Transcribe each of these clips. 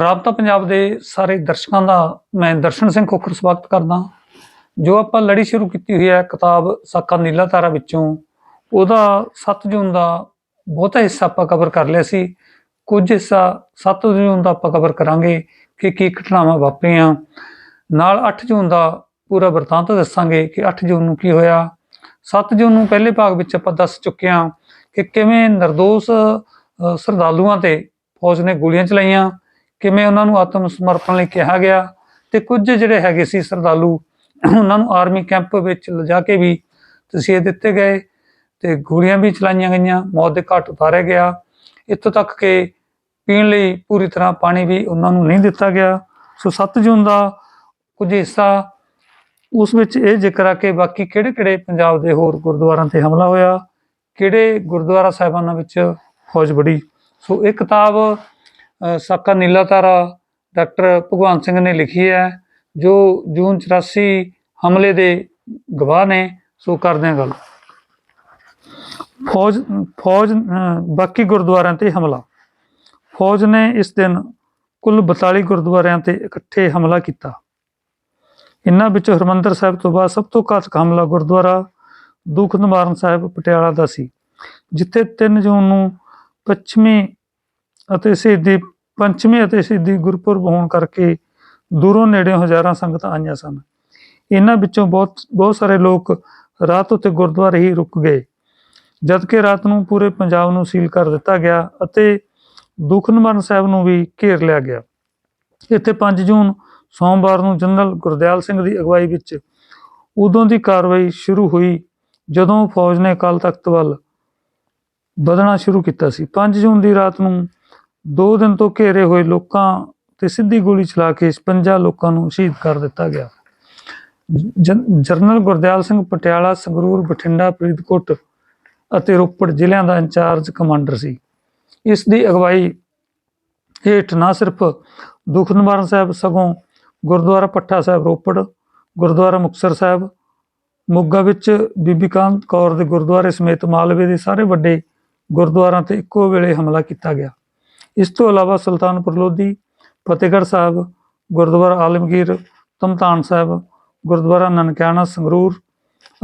ਰਾਬਤਾ ਪੰਜਾਬ ਦੇ ਸਾਰੇ ਦਰਸ਼ਕਾਂ ਦਾ ਮੈਂ ਦਰਸ਼ਨ ਸਿੰਘ ਖੋਖਰ ਸਵਾਗਤ ਕਰਦਾ। ਜੋ ਆਪਾਂ ਲੜੀ ਸ਼ੁਰੂ ਕੀਤੀ ਹੋਈ ਹੈ ਕਿਤਾਬ ਸਾਕਾ ਨੀਲਾ ਤਾਰਾ ਵਿੱਚੋਂ ਉਹਦਾ 7 ਜੂਨ ਦਾ ਬਹੁਤਾ ਹਿੱਸਾ ਆਪਾਂ ਕਵਰ ਕਰ ਲਿਆ ਸੀ। ਕੁਝ ਹਿੱਸਾ 7 ਜੂਨ ਦਾ ਆਪਾਂ ਕਵਰ ਕਰਾਂਗੇ ਕਿ ਕੀ ਘਟਨਾਵਾਂ ਵਾਪਰੀਆਂ। ਨਾਲ 8 ਜੂਨ ਦਾ ਪੂਰਾ ਵਰਤਾਂਤ ਦੱਸਾਂਗੇ ਕਿ 8 ਜੂਨ ਨੂੰ ਕੀ ਹੋਇਆ। 7 ਜੂਨ ਨੂੰ ਪਹਿਲੇ ਭਾਗ ਵਿੱਚ ਆਪਾਂ ਦੱਸ ਚੁੱਕੇ ਹਾਂ ਕਿ ਕਿਵੇਂ ਨਿਰਦੋਸ਼ ਅ, ਸ਼ਰਧਾਲੂਆਂ ਤੇ ਫੌਜ ਨੇ ਗੋਲੀਆਂ ਚਲਾਈਆਂ। ਕਿਵੇਂ ਉਹਨਾਂ ਨੂੰ ਆਤਮ ਸਮਰਪਣ ਲਈ ਕਿਹਾ ਗਿਆ ਤੇ ਕੁਝ ਜਿਹੜੇ ਹੈਗੇ ਸੀ ਸ਼ਰਧਾਲੂ ਉਹਨਾਂ ਨੂੰ ਆਰਮੀ ਕੈਂਪ ਵਿੱਚ ਲਿਜਾ ਕੇ ਵੀ ਤਸੀਹੇ ਦਿੱਤੇ ਗਏ ਤੇ ਗੋਲੀਆਂ ਵੀ ਚਲਾਈਆਂ ਗਈਆਂ, ਮੌਤ ਦੇ ਘਾਟ ਉਤਾਰਿਆ ਗਿਆ। ਇੱਥੋਂ ਤੱਕ ਕਿ ਪੀਣ ਲਈ ਪੂਰੀ ਤਰ੍ਹਾਂ ਪਾਣੀ ਵੀ ਉਹਨਾਂ ਨੂੰ ਨਹੀਂ ਦਿੱਤਾ ਗਿਆ। ਸੋ 7 ਜੂਨ ਦਾ ਕੁਝ ਹਿੱਸਾ ਉਸ ਵਿੱਚ ਇਹ ਜ਼ਿਕਰ ਆ ਕਿ ਬਾਕੀ ਕਿਹੜੇ-ਕਿਹੜੇ ਪੰਜਾਬ ਦੇ ਹੋਰ ਗੁਰਦੁਆਰਾਂ ਤੇ ਹਮਲਾ ਹੋਇਆ, ਕਿਹੜੇ ਗੁਰਦੁਆਰਾ ਸਾਹਿਬਾਨਾਂ ਵਿੱਚ ਫੌਜ ਬੜੀ ਸੋ ਇਹ ਕਿਤਾਬ ਸਾਕਾ ਨੀਲਾ ਤਾਰਾ ਡਾਕਟਰ ਭਗਵਾਨ ਸਿੰਘ ਨੇ ਲਿਖੀ ਹੈ, ਜੋ ਜੂਨ 84 ਹਮਲੇ ਦੇ ਗਵਾਹ ਨੇ, ਸੋ ਕਰਦੇ ਹਾਂ ਗੱਲ। ਫੌਜ ਫੌਜ ਬਾਕੀ ਗੁਰਦੁਆਰਿਆਂ ਤੇ ਹਮਲਾ। ਫੌਜ ਨੇ ਇਸ ਦਿਨ ਕੁੱਲ 42 ਗੁਰਦੁਆਰਿਆਂ ਤੇ ਇਕੱਠੇ ਹਮਲਾ ਕੀਤਾ। ਇਨ੍ਹਾਂ ਵਿੱਚੋਂ ਹਰਮੰਦਰ ਸਾਹਿਬ ਤੋਂ ਬਾਅਦ ਸਭ ਤੋਂ ਘਾਤਕ ਹਮਲਾ ਗੁਰਦੁਆਰਾ ਦੁੱਖ ਨਿਵਾਰਨ ਸਾਹਿਬ ਪਟਿਆਲਾ ਦਾ ਸੀ, ਜਿੱਥੇ 3 ਜੂਨ ਨੂੰ ਪੱਛਮੀ ਅਤੇ ਸ਼ਹੀਦੀ ਪੰਚਮੀ ਅਤੇ ਸ਼ਹੀਦੀ ਗੁਰਪੁਰਬ ਹੋਣ ਕਰਕੇ ਦੂਰੋਂ ਨੇੜੇ ਹਜ਼ਾਰਾਂ ਸੰਗਤਾਂ ਆਈਆਂ ਸਨ। ਇਹਨਾਂ ਵਿੱਚੋਂ ਬਹੁਤ ਬਹੁਤ ਸਾਰੇ ਲੋਕ ਰਾਤ ਉੱਤੇ ਗੁਰਦੁਆਰੇ ਹੀ ਰੁਕ ਗਏ। ਜਦਕਿ ਰਾਤ ਨੂੰ ਪੂਰੇ ਪੰਜਾਬ ਨੂੰ ਸੀਲ ਕਰ ਦਿੱਤਾ ਗਿਆ ਅਤੇ ਦੁੱਖ ਸਾਹਿਬ ਨੂੰ ਵੀ ਘੇਰ ਲਿਆ ਗਿਆ। ਇੱਥੇ 5 ਜੂਨ, ਸੋਮਵਾਰ ਨੂੰ ਜਨਰਲ ਗੁਰਦਿਆਲ ਸਿੰਘ ਦੀ ਅਗਵਾਈ ਵਿੱਚ ਉਦੋਂ ਦੀ ਕਾਰਵਾਈ ਸ਼ੁਰੂ ਹੋਈ, ਜਦੋਂ ਫੌਜ ਨੇ ਅਕਾਲ ਤਖਤ ਵੱਲ ਵਧਣਾ ਸ਼ੁਰੂ ਕੀਤਾ ਸੀ। 5 ਜੂਨ ਦੀ ਰਾਤ ਨੂੰ ਦੋ ਦਿਨ ਤੋਂ ਘੇਰੇ ਹੋਏ ਲੋਕਾਂ ਤੇ ਸਿੱਧੀ ਗੋਲੀ ਚਲਾ ਕੇ 56 ਲੋਕਾਂ ਨੂੰ ਸ਼ਹੀਦ ਕਰ ਦਿੱਤਾ ਗਿਆ। ਜਨ- ਜਨਰਲ ਗੁਰਦਿਆਲ ਸਿੰਘ ਪਟਿਆਲਾ, ਸੰਗਰੂਰ, ਬਠਿੰਡਾ, ਫਰੀਦਕੋਟ ਅਤੇ ਰੋਪੜ ਜ਼ਿਲ੍ਹਿਆਂ ਦਾ ਇੰਚਾਰਜ ਕਮਾਂਡਰ ਸੀ। ਇਸ ਦੀ ਅਗਵਾਈ ਹੇਠ ਨਾ ਸਿਰਫ ਦੁੱਖ ਨਿਵਾਰਨ ਸਾਹਿਬ ਸਗੋਂ ਗੁਰਦੁਆਰਾ ਪੱਠਾ ਸਾਹਿਬ ਰੋਪੜ, ਗੁਰਦੁਆਰਾ ਮੁਕਤਸਰ ਸਾਹਿਬ, ਮੋਗਾ ਵਿੱਚ ਬੀਬੀ ਕਾਂਤ ਕੌਰ ਦੇ ਗੁਰਦੁਆਰੇ ਸਮੇਤ ਮਾਲਵੇ ਦੇ ਸਾਰੇ ਵੱਡੇ ਗੁਰਦੁਆਰਾਂ ਤੇ ਇੱਕੋ ਵੇਲੇ ਹਮਲਾ ਕੀਤਾ ਗਿਆ। ਇਸ ਤੋਂ ਇਲਾਵਾ ਸੁਲਤਾਨਪੁਰ ਲੋਧੀ, ਫਤਿਹਗੜ੍ਹ ਸਾਹਿਬ, ਗੁਰਦੁਆਰਾ ਆਲਮਗੀਰ ਤਮਤਾਨ ਸਾਹਿਬ, ਗੁਰਦੁਆਰਾ ਨਨਕਾਣਾ, ਸੰਗਰੂਰ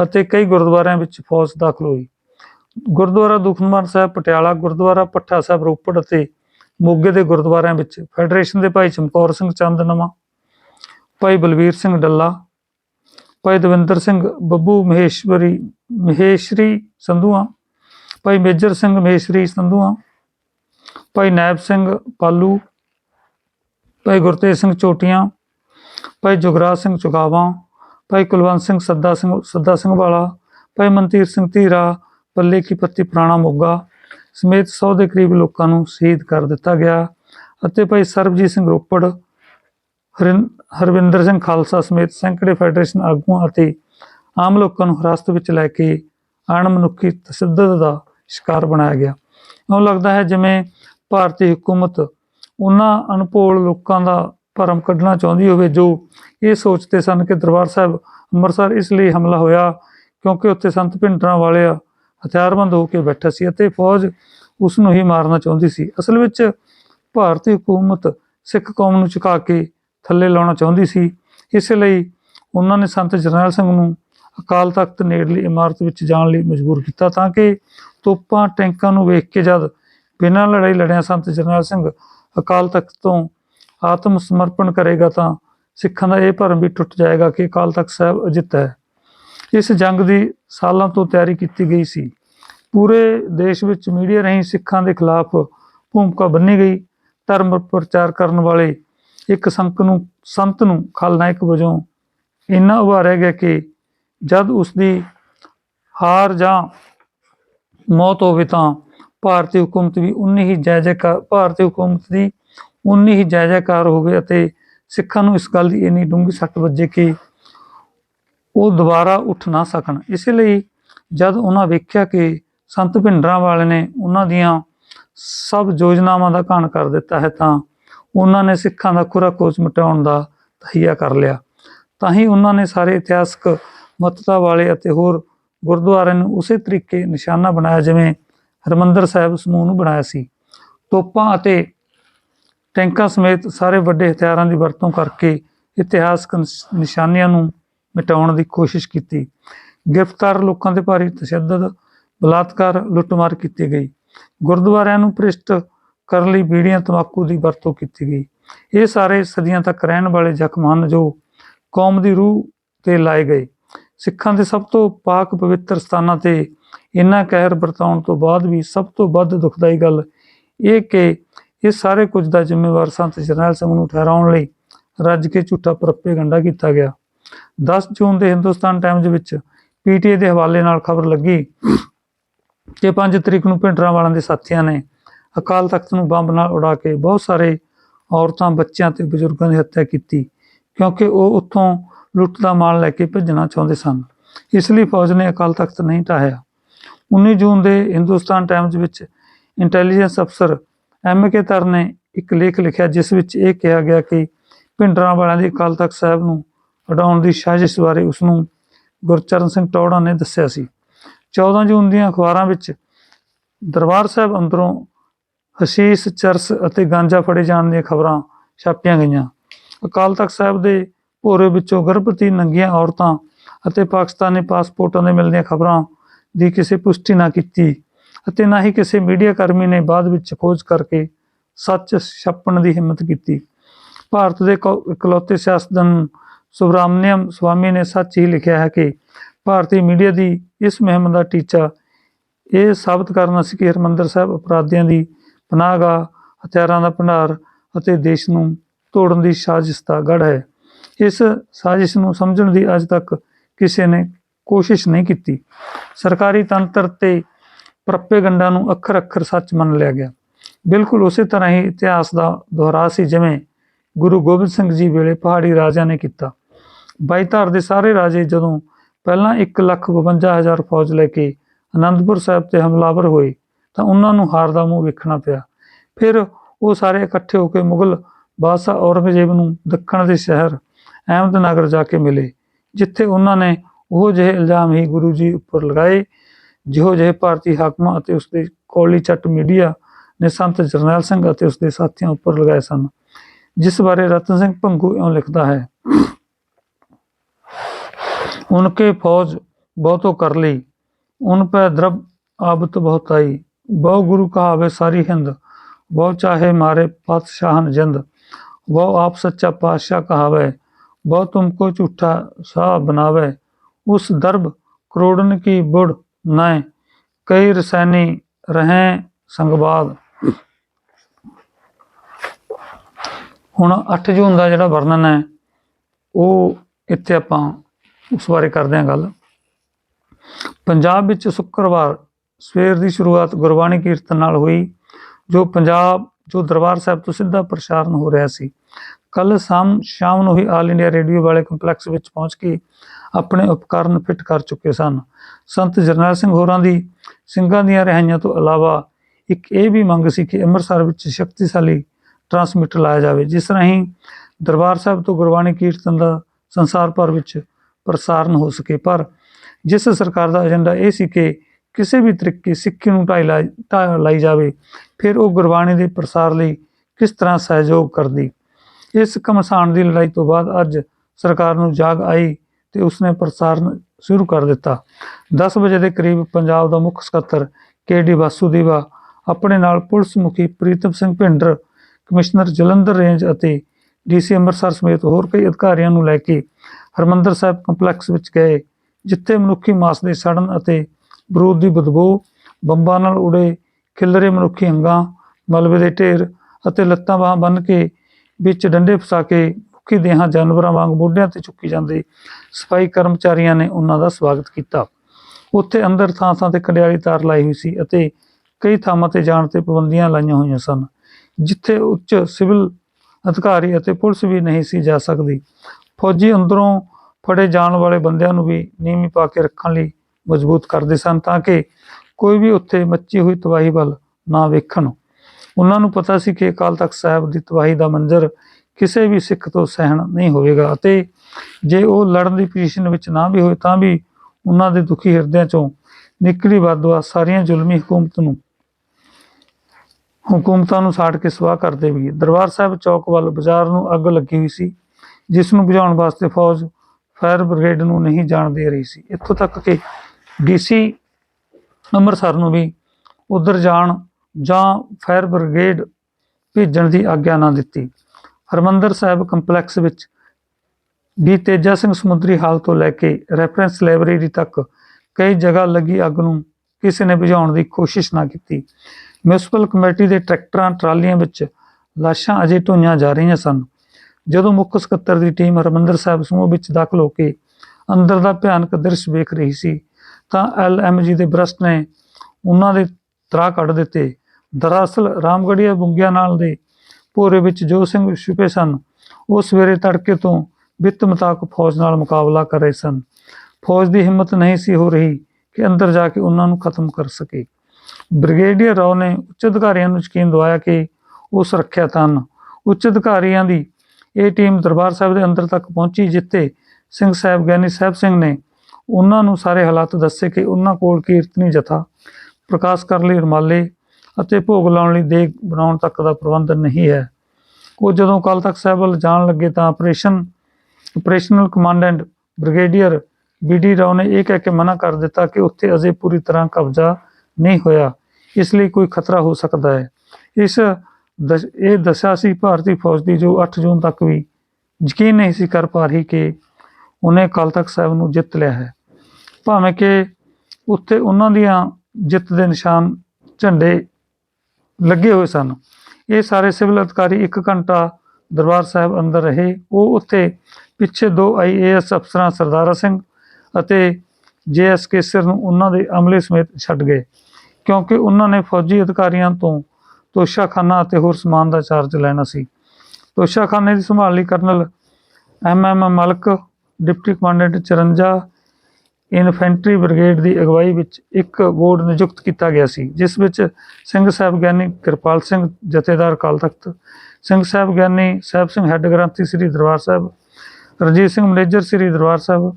ਅਤੇ ਕਈ ਗੁਰਦੁਆਰਿਆਂ ਵਿੱਚ ਫੌਜ ਦਾਖਲ ਹੋਈ। ਗੁਰਦੁਆਰਾ ਦੁਖਨਿਵਾਰਨ ਸਾਹਿਬ, ਪਟਿਆਲਾ, ਗੁਰਦੁਆਰਾ ਪੱਠਾ ਸਾਹਿਬ, ਰੋਪੜ ਅਤੇ ਮੋਗੇ ਦੇ ਗੁਰਦੁਆਰਿਆਂ ਵਿੱਚ ਫੈਡਰੇਸ਼ਨ ਦੇ ਭਾਈ ਚਮਕੌਰ ਸਿੰਘ ਚੰਦਨਮਾ, ਭਾਈ ਬਲਵੀਰ ਸਿੰਘ ਡੱਲਾ, ਭਾਈ ਦਵਿੰਦਰ ਸਿੰਘ ਬੱਬੂ ਮਹੇਸ਼ਵਰੀ, ਮਹੇਸ਼ਰੀ ਸੰਧੂਆ, ਭਾਈ ਮੇਜਰ ਸਿੰਘ ਮਹੇਸ਼ਰੀ ਸੰਧੂਆ ਭਾਈ ਨੈਬ ਸਿੰਘ ਪਾਲੂ, ਭਾਈ ਗੁਰਤੇਜ ਸਿੰਘ ਚੋਟੀਆਂ, ਭਾਈ ਜੁਗਰਾਜ ਸਿੰਘ ਚੁਗਾਵਾ, ਭਾਈ ਕੁਲਵੰਤ ਸਿੰਘ ਸੱਦਾ ਸਿੰਘ ਸੱਦਾ ਸਿੰਘ ਵਾਲਾ, ਭਾਈ ਮਨਤੀਰ ਸਿੰਘ ਧੀਰਾ ਪੱਲੇ ਕੀ ਪੱਤੀ ਪੁਰਾਣਾ ਮੋਗਾ ਸਮੇਤ 100 ਦੇ ਕਰੀਬ ਲੋਕਾਂ ਨੂੰ ਸ਼ਹੀਦ ਕਰ ਦਿੱਤਾ ਗਿਆ ਅਤੇ ਭਾਈ ਸਰਬਜੀਤ ਸਿੰਘ ਰੋਪੜ, ਹਰਿੰ- ਹਰਵਿੰਦਰ ਸਿੰਘ ਖਾਲਸਾ ਸਮੇਤ ਸੈਂਕੜੇ ਫੈਡਰੇਸ਼ਨ ਆਗੂਆਂ ਅਤੇ ਆਮ ਲੋਕਾਂ ਨੂੰ ਹਿਰਾਸਤ ਵਿੱਚ ਲੈ ਕੇ ਅਣਮਨੁੱਖੀ ਤਸ਼ੱਦਦ ਦਾ ਸ਼ਿਕਾਰ ਬਣਾਇਆ ਗਿਆ। ਉਹ ਲੱਗਦਾ ਹੈ ਜਿਵੇਂ ਭਾਰਤੀ ਹਕੂਮਤ ਉਹਨਾਂ ਅਣਪੋਲ ਲੋਕਾਂ ਦਾ ਭਰਮ ਕੱਢਣਾ ਚਾਹੁੰਦੀ ਹੋਵੇ, ਜੋ ਇਹ ਸੋਚਦੇ ਸਨ ਕਿ ਦਰਬਾਰ ਸਾਹਿਬ ਅੰਮ੍ਰਿਤਸਰ ਇਸ ਲਈ ਹਮਲਾ ਹੋਇਆ ਕਿਉਂਕਿ ਉੱਥੇ ਸੰਤ ਭਿੰਡਰਾਂ ਵਾਲੇ ਹਥਿਆਰਬੰਦ ਹੋ ਕੇ ਬੈਠਾ ਸੀ ਅਤੇ ਫੌਜ ਉਸ ਨੂੰ ਹੀ ਮਾਰਨਾ ਚਾਹੁੰਦੀ ਸੀ। ਅਸਲ ਵਿੱਚ ਭਾਰਤੀ ਹਕੂਮਤ ਸਿੱਖ ਕੌਮ ਨੂੰ ਝੁਕਾ ਕੇ ਥੱਲੇ ਲਾਉਣਾ ਚਾਹੁੰਦੀ ਸੀ। ਇਸ ਲਈ ਉਹਨਾਂ ਨੇ ਸੰਤ ਜਰਨੈਲ ਸਿੰਘ ਨੂੰ ਅਕਾਲ ਤਖਤ ਨੇੜਲੀ ਇਮਾਰਤ ਵਿੱਚ ਜਾਣ ਲਈ ਮਜਬੂਰ ਕੀਤਾ ਤਾਂ ਕਿ ਤੋਪਾਂ, ਟੈਂਕਾਂ ਨੂੰ ਵੇਖ ਕੇ ਜਦ ਬਿਨਾਂ ਲੜਾਈ ਲੜਿਆ ਸੰਤ ਜਰਨੈਲ ਸਿੰਘ ਅਕਾਲ ਤਖਤ ਤੋਂ ਆਤਮ ਸਮਰਪਣ ਕਰੇਗਾ ਤਾਂ ਸਿੱਖਾਂ ਦਾ ਇਹ ਭਰਮ ਵੀ ਟੁੱਟ ਜਾਏਗਾ ਕਿ ਅਕਾਲ ਤਖਤ ਸਾਹਿਬ ਅਜਿੱਤ ਹੈ। ਇਸ ਜੰਗ ਦੀ ਸਾਲਾਂ ਤੋਂ ਤਿਆਰੀ ਕੀਤੀ ਗਈ ਸੀ। ਪੂਰੇ ਦੇਸ਼ ਵਿੱਚ ਮੀਡੀਆ ਰਾਹੀਂ ਸਿੱਖਾਂ ਦੇ ਖਿਲਾਫ ਭੂਮਿਕਾ ਬੰਨੀ ਗਈ। ਧਰਮ ਪ੍ਰਚਾਰ ਕਰਨ ਵਾਲੇ ਇੱਕ ਸੰਤ ਨੂੰ ਸੰਤ ਨੂੰ ਖਲਨਾਇਕ ਵਜੋਂ ਇੰਨਾ ਉਭਾਰਿਆ ਗਿਆ ਕਿ ਜਦ ਉਸ ਦੀ ਹਾਰ ਜਾਂ ਮੌਤ ਹੋਵੇ ਤਾਂ ਭਾਰਤੀ ਹਕੂਮਤ ਵੀ ਉਨੀ ਹੀ ਜੈ ਜੈਕਾਰ, ਭਾਰਤੀ ਹਕੂਮਤ ਦੀ ਉਨੀ ਹੀ ਜੈ ਜੈਕਾਰ ਹੋਵੇ ਅਤੇ ਸਿੱਖਾਂ ਨੂੰ ਇਸ ਗੱਲ ਦੀ ਇੰਨੀ ਡੂੰਘੀ ਸੱਟ ਵੱਜੇ ਕਿ ਉਹ ਦੁਬਾਰਾ ਉੱਠ ਨਾ ਸਕਣ। ਇਸ ਲਈ ਜਦ ਉਹਨਾਂ ਵੇਖਿਆ ਕਿ ਸੰਤ ਭਿੰਡਰਾਂ ਵਾਲੇ ਨੇ ਉਹਨਾਂ ਦੀਆਂ ਸਭ ਯੋਜਨਾਵਾਂ ਦਾ ਘਾਣ ਕਰ ਦਿੱਤਾ ਹੈ ਤਾਂ ਉਹਨਾਂ ਨੇ ਸਿੱਖਾਂ ਦਾ ਖੁਰਾ ਕੋਚ ਮਿਟਾਉਣ ਦਾ ਤਹੀਆ ਕਰ ਲਿਆ। ਤਾਂ ਹੀ ਉਹਨਾਂ ਨੇ ਸਾਰੇ ਇਤਿਹਾਸਕ ਮਹੱਤਤਾ ਵਾਲੇ ਅਤੇ ਹੋਰ ਗੁਰਦੁਆਰਿਆਂ ਨੂੰ ਉਸੇ ਤਰੀਕੇ ਨਿਸ਼ਾਨਾ ਬਣਾਇਆ, ਜਿਵੇਂ ਹਰਮੰਦਰ ਸਾਹਿਬ ਸਮੂਹ ਨੂੰ ਬਣਾਇਆ ਸੀ। ਤੋਪਾਂ ਅਤੇ ਟੈਂਕਾਂ ਸਮੇਤ ਸਾਰੇ ਵੱਡੇ ਹਥਿਆਰਾਂ ਦੀ ਵਰਤੋਂ ਕਰਕੇ ਇਤਿਹਾਸਕ ਨਿਸ਼- ਨਿਸ਼ਾਨੀਆਂ ਨੂੰ ਮਿਟਾਉਣ ਦੀ ਕੋਸ਼ਿਸ਼ ਕੀਤੀ। ਗ੍ਰਿਫਤਾਰ ਲੋਕਾਂ ਦੇ ਭਾਰੀ ਤਸ਼ੱਦਦ, ਬਲਾਤਕਾਰ, ਲੁੱਟਮਾਰ ਕੀਤੀ ਗਈ। ਗੁਰਦੁਆਰਿਆਂ ਨੂੰ ਭ੍ਰਿਸ਼ਟ ਕਰਨ ਲਈ ਬੀੜੀਆਂ, ਤੰਬਾਕੂ ਦੀ ਵਰਤੋਂ ਕੀਤੀ ਗਈ। ਇਹ ਸਾਰੇ ਸਦੀਆਂ ਤੱਕ ਰਹਿਣ ਵਾਲੇ ਜ਼ਖਮ ਹਨ ਜੋ ਕੌਮ ਦੀ ਰੂਹ ਤੇ ਲਾਏ ਗਏ। ਸਿੱਖਾਂ ਦੇ ਸਭ ਤੋਂ ਪਾਕ ਪਵਿੱਤਰ ਸਥਾਨਾਂ ਤੇ ਇੰਨਾ ਕਹਿਰ ਵਰਤਾਉਣ ਤੋਂ ਬਾਅਦ ਵੀ ਸਭ ਤੋਂ ਵੱਧ ਦੁਖਦਾਈ ਗੱਲ ਇਹ ਕਿ ਇਹ ਸਾਰੇ ਕੁਝ ਦਾ ਜ਼ਿੰਮੇਵਾਰ ਸੰਤ ਜਰਨੈਲ ਸਿੰਘ ਨੂੰ ਠਹਿਰਾਉਣ ਲਈ ਰੱਜ ਕੇ ਝੂਠਾ ਪ੍ਰੋਪੇਗੈਂਡਾ ਕੀਤਾ ਗਿਆ। 10 ਜੂਨ ਦੇ ਹਿੰਦੁਸਤਾਨ ਟਾਈਮਜ਼ ਵਿੱਚ ਪੀਟੀਏ ਦੇ ਹਵਾਲੇ ਨਾਲ ਖਬਰ ਲੱਗੀ ਕਿ 5 ਤਰੀਕ ਨੂੰ ਭਿੰਡਰਾਂ ਦੇ ਸਾਥੀਆਂ ਨੇ ਅਕਾਲ ਤਖਤ ਨੂੰ ਬੰਬ ਨਾਲ ਉਡਾ ਕੇ ਬਹੁਤ ਸਾਰੇ ਔਰਤਾਂ, ਬੱਚਿਆਂ ਤੇ ਬਜ਼ੁਰਗਾਂ ਦੀ ਹੱਤਿਆ ਕੀਤੀ ਕਿਉਂਕਿ ਉਹ ਉੱਥੋਂ ਲੁੱਟ ਦਾ ਮਾਲ ਲੈ ਕੇ ਭੱਜਣਾ ਚਾਹੁੰਦੇ ਸਨ। ਇਸ ਲਈ ਫੌਜ ਨੇ ਅਕਾਲ ਤਖਤ ਨਹੀਂ ਢਾਹਿਆ। 19 ਜੂਨ ਦੇ ਹਿੰਦੁਸਤਾਨ ਟਾਈਮਜ਼ ਵਿੱਚ ਇੰਟੈਲੀਜੈਂਸ ਅਫਸਰ ਐਮ ਕੇ ਤਰ ਨੇ ਇੱਕ ਲੇਖ ਲਿਖਿਆ ਜਿਸ ਵਿੱਚ ਇਹ ਕਿਹਾ ਗਿਆ ਕਿ ਭਿੰਡਰਾਂ ਵਾਲਿਆਂ ਦੀ ਅਕਾਲ ਤਖਤ ਸਾਹਿਬ ਨੂੰ ਉਡਾਉਣ ਦੀ ਸਾਜ਼ਿਸ਼ ਬਾਰੇ ਉਸ ਨੂੰ ਗੁਰਚਰਨ ਸਿੰਘ ਟੌੜਾ ਨੇ ਦੱਸਿਆ ਸੀ। 14 ਜੂਨ ਦੀਆਂ ਅਖਬਾਰਾਂ ਵਿੱਚ ਦਰਬਾਰ ਸਾਹਿਬ ਅੰਦਰੋਂ ਹਸ਼ੀਸ਼, ਚਰਸ ਅਤੇ ਗਾਂਜਾ ਫੜੇ ਜਾਣ ਦੀਆਂ ਖਬਰਾਂ ਛਾਪੀਆਂ ਗਈਆਂ। ਅਕਾਲ ਤਖਤ ਸਾਹਿਬ ਦੇ ਭੋਰੇ ਵਿੱਚੋਂ ਗਰਭਵਤੀ ਨੰਗੀਆਂ ਔਰਤਾਂ ਅਤੇ ਪਾਕਿਸਤਾਨੀ ਪਾਸਪੋਰਟਾਂ ਦੇ ਮਿਲਦੀਆਂ ਖਬਰਾਂ ਦੀ ਕਿਸੇ ਪੁਸ਼ਟੀ ਨਾ ਕੀਤੀ ਅਤੇ ਨਾ ਹੀ ਕਿਸੇ ਮੀਡੀਆ ਕਰਮੀ ਨੇ ਬਾਅਦ ਵਿੱਚ ਖੋਜ ਕਰਕੇ ਸੱਚ ਛਾਪਣ ਦੀ ਹਿੰਮਤ ਕੀਤੀ। ਭਾਰਤ ਦੇ ਇਕੌ- ਇਕਲੌਤੇ ਸਿਆਸਤਦਾਨ ਸੁਬਰਾਮਨਿਅਮ ਸਵਾਮੀ ਨੇ ਸੱਚ ਹੀ ਲਿਖਿਆ ਹੈ ਕਿ ਭਾਰਤੀ ਮੀਡੀਆ ਦੀ ਇਸ ਮੁਹਿੰਮ ਦਾ ਟੀਚਾ ਇਹ ਸਾਬਤ ਕਰਨਾ ਸੀ ਕਿ ਹਰਿਮੰਦਰ ਸਾਹਿਬ ਅਪਰਾਧੀਆਂ ਦੀ ਪਨਾਹਗਾਹ, ਹਥਿਆਰਾਂ ਦਾ ਭੰਡਾਰ ਅਤੇ ਦੇਸ਼ ਨੂੰ ਤੋੜਨ ਦੀ ਸਾਜ਼ਿਸ਼ ਦਾ ਗੜ ਹੈ। ਇਸ ਸਾਜ਼ਿਸ਼ ਨੂੰ ਸਮਝਣ ਦੀ ਅੱਜ ਤੱਕ ਕਿਸੇ ਨੇ ਕੋਸ਼ਿਸ਼ ਨਹੀਂ ਕੀਤੀ। ਸਰਕਾਰੀ ਤੰਤਰ ਤੇ ਪ੍ਰੋਪੇਗੈਂਡਾ ਨੂੰ ਅੱਖਰ ਅੱਖਰ ਸੱਚ ਮੰਨ ਲਿਆ ਗਿਆ। ਬਿਲਕੁਲ ਉਸੇ ਤਰ੍ਹਾਂ ਹੀ ਇਤਿਹਾਸ ਦਾ ਦੁਹਰਾ ਸੀ ਜਿਵੇਂ ਗੁਰੂ ਗੋਬਿੰਦ ਸਿੰਘ ਜੀ ਵੇਲੇ ਪਹਾੜੀ ਰਾਜਿਆਂ ਨੇ ਕੀਤਾ। ਬਾਈ ਧਾਰ ਦੇ ਸਾਰੇ ਰਾਜੇ ਜਦੋਂ ਪਹਿਲਾਂ 152000 ਫੌਜ ਲੈ ਕੇ ਅਨੰਦਪੁਰ ਸਾਹਿਬ ਤੇ ਹਮਲਾਵਰ ਹੋਏ, ਤਾਂ ਉਹਨਾਂ ਨੂੰ ਹਾਰ ਦਾ ਮੂੰਹ ਵੇਖਣਾ ਪਿਆ। ਫਿਰ ਉਹ ਸਾਰੇ ਇਕੱਠੇ ਹੋ ਕੇ ਮੁਗਲ ਬਾਦਸ਼ਾਹ ਔਰੰਗਜ਼ੇਬ ਨੂੰ ਦੱਖਣ ਦੇ ਸ਼ਹਿਰ ਅਹਿਮਦਨਗਰ ਜਾ ਕੇ ਮਿਲੇ, ਜਿੱਥੇ ਉਹਨਾਂ ਨੇ ਉਹ ਜਿਹੇ ਇਲਜ਼ਾਮ ਹੀ ਗੁਰੂ ਜੀ ਉੱਪਰ ਲਗਾਏ ਜਿਹੋ ਜਿਹੇ ਭਾਰਤੀ ਹਾਕਮਾਂ ਅਤੇ ਉਸਦੇ ਕੋਲੀ ਚੱਟ ਮੀਡੀਆ ਨੇ ਸੰਤ ਜਰਨੈਲ ਸਿੰਘ ਅਤੇ ਉਸਦੇ ਸਾਥੀਆਂ ਉੱਪਰ ਲਗਾਏ ਸਨ ਜਿਸ ਬਾਰੇ ਰਤਨ ਸਿੰਘ ਭੰਗੂ ਇਉਂ ਲਿਖਦਾ ਹੈ उनके फौज बहुतो कर ली उन पर द्रव आबत बहुत आई बहु गुरु कहावे सारी हिंद बहु चाहे मारे पातशाहन जिंद बहु आप सच्चा पातशाह कहावे बहु तुमको झूठा शाह बनावे उस दर्ब करोड़न की बुढ़ नए कई रसैनी रहें संगबाद ਹੁਣ 8 ਜੂਨ ਦਾ ਜਿਹੜਾ ਵਰਣਨ ਹੈ ਉਹ ਇੱਥੇ ਆਪਾਂ ਉਸ ਬਾਰੇ ਕਰਦੇ ਹਾਂ ਗੱਲ ਪੰਜਾਬ ਵਿੱਚ ਸ਼ੁੱਕਰਵਾਰ ਸਵੇਰ ਦੀ ਸ਼ੁਰੂਆਤ ਗੁਰਬਾਣੀ ਕੀਰਤਨ ਨਾਲ ਹੋਈ ਜੋ ਪੰਜਾਬ ਜੋ ਦਰਬਾਰ ਸਾਹਿਬ ਤੋਂ ਸਿੱਧਾ ਪ੍ਰਸਾਰਣ ਹੋ ਰਿਹਾ ਸੀ ਕੱਲ ਸ਼ਾਮ ਸ਼ਾਮ ਨੂੰ ਹੀ ਆਲ ਇੰਡੀਆ ਰੇਡੀਓ ਵਾਲੇ ਕੰਪਲੈਕਸ ਵਿੱਚ ਪਹੁੰਚ ਕੇ ਆਪਣੇ ਉਪਕਰਨ ਫਿੱਟ ਕਰ ਚੁੱਕੇ ਸਨ। ਸੰਤ ਜਰਨੈਲ ਸਿੰਘ ਹੋਰਾਂ ਦੀ ਸਿੰਘਾਂ ਦੀਆਂ ਰਿਹਾਈਆਂ ਤੋਂ ਇਲਾਵਾ ਇੱਕ ਇਹ ਵੀ ਮੰਗ ਸੀ ਕਿ ਅੰਮ੍ਰਿਤਸਰ ਵਿੱਚ ਸ਼ਕਤੀਸ਼ਾਲੀ ਟਰਾਂਸਮਿਟਰ ਲਾਇਆ ਜਾਵੇ, ਜਿਸ ਰਾਹੀਂ ਦਰਬਾਰ ਸਾਹਿਬ ਤੋਂ ਗੁਰਬਾਣੀ ਕੀਰਤਨ ਦਾ ਸੰਸਾਰ ਭਰ ਵਿੱਚ ਪ੍ਰਸਾਰਣ ਹੋ ਸਕੇ। ਪਰ ਜਿਸ ਸਰਕਾਰ ਦਾ ਏਜੰਡਾ ਇਹ ਸੀ ਕਿ ਕਿਸੇ ਵੀ ਤਰੀਕੇ ਸਿੱਖੀ ਨੂੰ ਢਾਈ ਲਾ- ਢਾਹ ਲਾਈ ਜਾਵੇ, ਫਿਰ ਉਹ ਗੁਰਬਾਣੀ ਦੇ ਪ੍ਰਸਾਰ ਲਈ ਕਿਸ ਤਰ੍ਹਾਂ ਸਹਿਯੋਗ ਕਰਦੀ। ਇਸ ਘਮਸਾਨ ਦੀ ਲੜਾਈ ਤੋਂ ਬਾਅਦ ਅੱਜ ਸਰਕਾਰ ਨੂੰ ਜਾਗ ਆਈ ਤੇ ਉਸਨੇ ਪ੍ਰਸਾਰਣ ਸ਼ੁਰੂ ਕਰ ਦਿੱਤਾ। 10 ਵਜੇ ਦੇ ਕਰੀਬ ਪੰਜਾਬ ਦਾ ਮੁੱਖ ਸਕੱਤਰ ਕੇਡੀ ਵਾਸੂਦੇਵਾ ਆਪਣੇ ਨਾਲ ਪੁਲਿਸ ਮੁਖੀ ਪ੍ਰੀਤਮ ਸਿੰਘ ਭਿੰਡਰ, ਕਮਿਸ਼ਨਰ ਜਲੰਧਰ ਰੇਂਜ ਅਤੇ ਡੀਸੀ ਅੰਮ੍ਰਿਤਸਰ ਸਮੇਤ ਹੋਰ ਕਈ ਅਧਿਕਾਰੀਆਂ ਨੂੰ ਲੈ ਕੇ ਹਰਮੰਦਰ ਸਾਹਿਬ ਕੰਪਲੈਕਸ ਵਿੱਚ ਗਏ, ਜਿੱਥੇ ਮਨੁੱਖੀ ਮਾਸ ਦੇ ਸੜਨ ਅਤੇ ਬਰੂਦ ਦੀ ਬਦਬੂ, ਬੰਬਾਂ ਨਾਲ ਉੜੇ ਖਿਲਰੇ ਮਨੁੱਖੀ ਅੰਗਾਂ, ਮਲਬੇ ਦੇ ਢੇਰ ਅਤੇ ਲੱਤਾਂ ਬਾਹਾਂ ਬੰਨ੍ਹ ਕੇ ਵਿੱਚ ਡੰਡੇ ਫਸਾ ਕੇ ਭੁੱਖੀ ਦੇਹਾਂ ਜਾਨਵਰਾਂ ਵਾਂਗ ਮੋਢਿਆਂ ਤੇ ਚੁੱਕੀ ਜਾਂਦੇ ਸਫ਼ਾਈ ਕਰਮਚਾਰੀਆਂ ਨੇ ਉਹਨਾਂ ਦਾ ਸਵਾਗਤ ਕੀਤਾ। ਉੱਥੇ ਅੰਦਰ ਥਾਂ ਥਾਂ ਤੇ ਕੰਡਿਆਲੀ ਤਾਰ ਲਾਈ ਹੋਈ ਸੀ ਅਤੇ ਕਈ ਥਾਵਾਂ ਤੇ ਜਾਣ ਤੇ ਪਾਬੰਦੀਆਂ ਲਾਈਆਂ ਹੋਈਆਂ ਸਨ, ਜਿੱਥੇ ਉੱਚ ਸਿਵਲ ਅਧਿਕਾਰੀ ਅਤੇ ਪੁਲਿਸ ਵੀ ਨਹੀਂ ਸੀ ਜਾ ਸਕਦੀ। ਫੌਜੀ ਅੰਦਰੋਂ ਫੜੇ ਜਾਣ ਵਾਲੇ ਬੰਦਿਆਂ ਨੂੰ ਵੀ ਨੀਵੀਂ ਪਾ ਕੇ ਰੱਖਣ ਲਈ ਮਜ਼ਬੂਤ ਕਰਦੇ ਸਨ ਤਾਂ ਕਿ ਕੋਈ ਵੀ ਉੱਥੇ ਮੱਚੀ ਹੋਈ ਤਬਾਹੀ ਵੱਲ ਨਾ ਵੇਖਣ। ਉਹਨਾਂ ਨੂੰ ਪਤਾ ਸੀ ਕਿ ਅਕਾਲ ਤਖਤ ਸਾਹਿਬ ਦੀ ਤਬਾਹੀ ਦਾ ਮੰਜ਼ਰ ਕਿਸੇ ਵੀ ਸਿੱਖ ਤੋਂ ਸਹਿਣ ਨਹੀਂ ਹੋਵੇਗਾ ਅਤੇ ਜੇ ਉਹ ਲੜਨ ਦੀ ਪੋਜੀਸ਼ਨ ਵਿੱਚ ਨਾ ਵੀ ਹੋਏ ਤਾਂ ਵੀ ਉਹਨਾਂ ਦੇ ਦੁਖੀ ਹਿਰਦਿਆਂ ਚੋਂ ਨਿਕਲੀ ਬਦਦੁਆ ਸਾਰੀਆਂ ਜ਼ੁਲਮੀ ਹਕੂਮਤ ਨੂੰ ਹੁਕੂਮਤਾਂ ਨੂੰ ਸਾੜ ਕੇ ਸਵਾਹ ਕਰ ਦੇਵੇਗੀ ਦਰਬਾਰ ਸਾਹਿਬ ਚੌਕ ਵੱਲ ਬਾਜ਼ਾਰ ਨੂੰ ਅੱਗ ਲੱਗੀ ਹੋਈ ਸੀ, ਜਿਸ ਨੂੰ ਬੁਝਾਉਣ ਵਾਸਤੇ ਫੌਜ ਫਾਇਰ ਬ੍ਰਿਗੇਡ ਨੂੰ ਨਹੀਂ ਜਾਣ ਦੇ ਰਹੀ ਸੀ। ਇੱਥੋਂ ਤੱਕ ਕਿ ਡੀਸੀ ਅੰਮ੍ਰਿਤਸਰ ਨੂੰ ਵੀ ਉਧਰ ਜਾਣ ਜਾਂ ਫਾਇਰ ਬ੍ਰਿਗੇਡ ਭੇਜਣ ਦੀ ਆਗਿਆ ਨਾ ਦਿੱਤੀ। ਹਰਮੰਦਰ ਸਾਹਿਬ ਕੰਪਲੈਕਸ ਵਿੱਚ ਵੀ ਤੇਜਾ ਸਿੰਘ ਸਮੁੰਦਰੀ ਹਾਲ ਤੋਂ ਲੈ ਕੇ ਰੈਫਰੈਂਸ ਲਾਇਬ੍ਰੇਰੀ ਤੱਕ ਕਈ ਜਗ੍ਹਾ ਲੱਗੀ ਅੱਗ ਨੂੰ ਕਿਸੇ ਨੇ ਬੁਝਾਉਣ ਦੀ ਕੋਸ਼ਿਸ਼ ਨਾ ਕੀਤੀ। ਮਿਊਨਿਸਪਲ ਕਮੇਟੀ ਦੇ ਟਰੈਕਟਰਾਂ ਟਰਾਲੀਆਂ ਵਿੱਚ ਲਾਸ਼ਾਂ ਅਜੇ ਢੋਈਆਂ ਜਾ ਰਹੀਆਂ ਸਨ। ਜਦੋਂ ਮੁੱਖ ਸਕੱਤਰ ਦੀ ਟੀਮ ਹਰਮੰਦਰ ਸਾਹਿਬ ਸਮੂਹ ਵਿੱਚ ਦਾਖਲ ਹੋ ਕੇ ਅੰਦਰ ਦਾ ਭਿਆਨਕ ਦ੍ਰਿਸ਼ ਵੇਖ ਰਹੀ ਸੀ, ਤਾਂ ਐਲਐਮਜੀ ਦੇ ਬ੍ਰਸਟ ਨੇ ਉਹਨਾਂ ਦੇ ਤਰਾ ਕੱਢ ਦਿੱਤੇ ਦਰਅਸਲ ਰਾਮਗੜੀਆ ਬੁੰਗਿਆ ਨਾਲ ਦੇ ਭੋਰੇ ਵਿੱਚ ਜੋ ਸਿੰਘ ਛੁਪੇ ਸਨ, ਉਹ ਸਵੇਰੇ ਤੜਕੇ ਤੋਂ ਵਿੱਤ ਮੁਤਾਬਕ ਫੌਜ ਨਾਲ ਮੁਕਾਬਲਾ ਕਰ ਰਹੇ ਸਨ। ਫੌਜ ਦੀ ਹਿੰਮਤ ਨਹੀਂ ਸੀ ਹੋ ਰਹੀ ਕਿ ਅੰਦਰ ਜਾ ਕੇ ਉਹਨਾਂ ਨੂੰ ਖਤਮ ਕਰ ਸਕੇ। ਬ੍ਰਿਗੇਡੀਅਰ ਰਾਓ ਨੇ ਉੱਚ ਅਧਿਕਾਰੀਆਂ ਨੂੰ ਯਕੀਨ ਦਿਵਾਇਆ ਕਿ ਉਹ ਸੁਰੱਖਿਅਤ ਹਨ। ਉੱਚ ਅਧਿਕਾਰੀਆਂ ਦੀ ਇਹ ਟੀਮ ਦਰਬਾਰ ਸਾਹਿਬ ਦੇ ਅੰਦਰ ਤੱਕ ਪਹੁੰਚੀ, ਜਿੱਥੇ ਸਿੰਘ ਸਾਹਿਬ ਗਿਆਨੀ ਸਾਹਿਬ ਸਿੰਘ ਨੇ ਉਹਨਾਂ ਨੂੰ ਸਾਰੇ ਹਾਲਾਤ ਦੱਸੇ ਕਿ ਉਹਨਾਂ ਕੋਲ ਕੀਰਤਨੀ ਜਥਾ ਪ੍ਰਕਾਸ਼ ਕਰਨ ਲਈ, ਰਮਾਲੇ ਅਤੇ ਭੋਗ ਲਾਉਣ ਲਈ ਦੇਗ ਬਣਾਉਣ ਤੱਕ ਦਾ ਪ੍ਰਬੰਧ ਨਹੀਂ ਹੈ। ਉਹ ਜਦੋਂ ਕੱਲ ਤੱਕ ਸਾਹਿਬ ਵੱਲ ਜਾਣ ਲੱਗੇ ਤਾਂ operation, operational commandant brigadier BD Rao ਨੇ ਇਹ ਕਹਿ ਕੇ ਮਨਾ ਕਰ ਦਿੱਤਾ ਕਿ ਉੱਥੇ ਅਜੇ ਪੂਰੀ ਤਰ੍ਹਾਂ ਕਬਜ਼ਾ ਨਹੀਂ ਹੋਇਆ। ਇਸ ਲਈ ਕੋਈ ਖਤਰਾ ਹੋ ਸਕਦਾ ਹੈ। ਇਸ ਦਸ਼- ਇਹ ਦਸ਼ਾ ਸੀ ਭਾਰਤੀ ਫੌਜ ਦੀ ਜੋ 8 ਜੂਨ ਤੱਕ ਵੀ ਯਕੀਨ ਨਹੀਂ ਸੀ ਕਰ ਪਾ ਰਹੀ ਕਿ ਉਹਨੇ ਕੱਲ ਤੱਕ ਸਾਹਿਬ ਨੂੰ ਜਿੱਤ ਲਿਆ ਹੈ। ਭਾਵੇਂ ਕਿ ਉੱਥੇ ਉਹਨਾਂ ਦੀਆਂ ਜਿੱਤ ਦੇ ਨਿਸ਼ਾਨ ਝੰਡੇ ਲੱਗੇ ਹੋਏ ਸਨ। ਇਹ ਸਾਰੇ ਸਿਵਲ ਅਧਿਕਾਰੀ 1 ਘੰਟਾ ਦਰਬਾਰ ਸਾਹਿਬ ਅੰਦਰ ਰਹੇ। ਉਹ ਉੱਥੇ ਪਿੱਛੇ ਦੋ ਆਈਏਐਸ ਅਫਸਰਾਂ, ਸਰਦਾਰਾ ਸਿੰਘ ਅਤੇ ਜੇਐਸ ਕੇਸਰ ਨੂੰ ਉਹਨਾਂ ਦੇ ਅਮਲੇ ਸਮੇਤ ਛੱਡ ਗਏ, ਕਿਉਂਕਿ ਉਹਨਾਂ ਨੇ ਫੌਜੀ ਅਧਿਕਾਰੀਆਂ ਤੋਂ ਤੋਸ਼ਾਖਾਨਾ ਅਤੇ ਹੋਰ ਸਮਾਨ ਦਾ ਚਾਰਜ ਲੈਣਾ ਸੀ। ਤੋਸ਼ਾਖਾਨੇ ਦੀ ਸੰਭਾਲ ਲਈ colonel MM Malik, deputy commandant 54 infantry brigade ਦੀ ਅਗਵਾਈ ਵਿੱਚ ਇੱਕ ਬੋਰਡ ਨਿਯੁਕਤ ਕੀਤਾ ਗਿਆ ਸੀ, ਜਿਸ ਵਿੱਚ ਸਿੰਘ ਸਾਹਿਬ ਗਿਆਨੀ ਕਿਰਪਾਲ ਸਿੰਘ ਜਥੇਦਾਰ ਅਕਾਲ ਤਖਤ, ਸਿੰਘ ਸਾਹਿਬ ਗਿਆਨੀ ਸਾਹਿਬ ਸਿੰਘ ਹੈੱਡ ਗ੍ਰੰਥੀ ਸ੍ਰੀ ਦਰਬਾਰ ਸਾਹਿਬ, ਰਣਜੀਤ ਸਿੰਘ ਮੈਨੇਜਰ ਸ੍ਰੀ ਦਰਬਾਰ ਸਾਹਿਬ,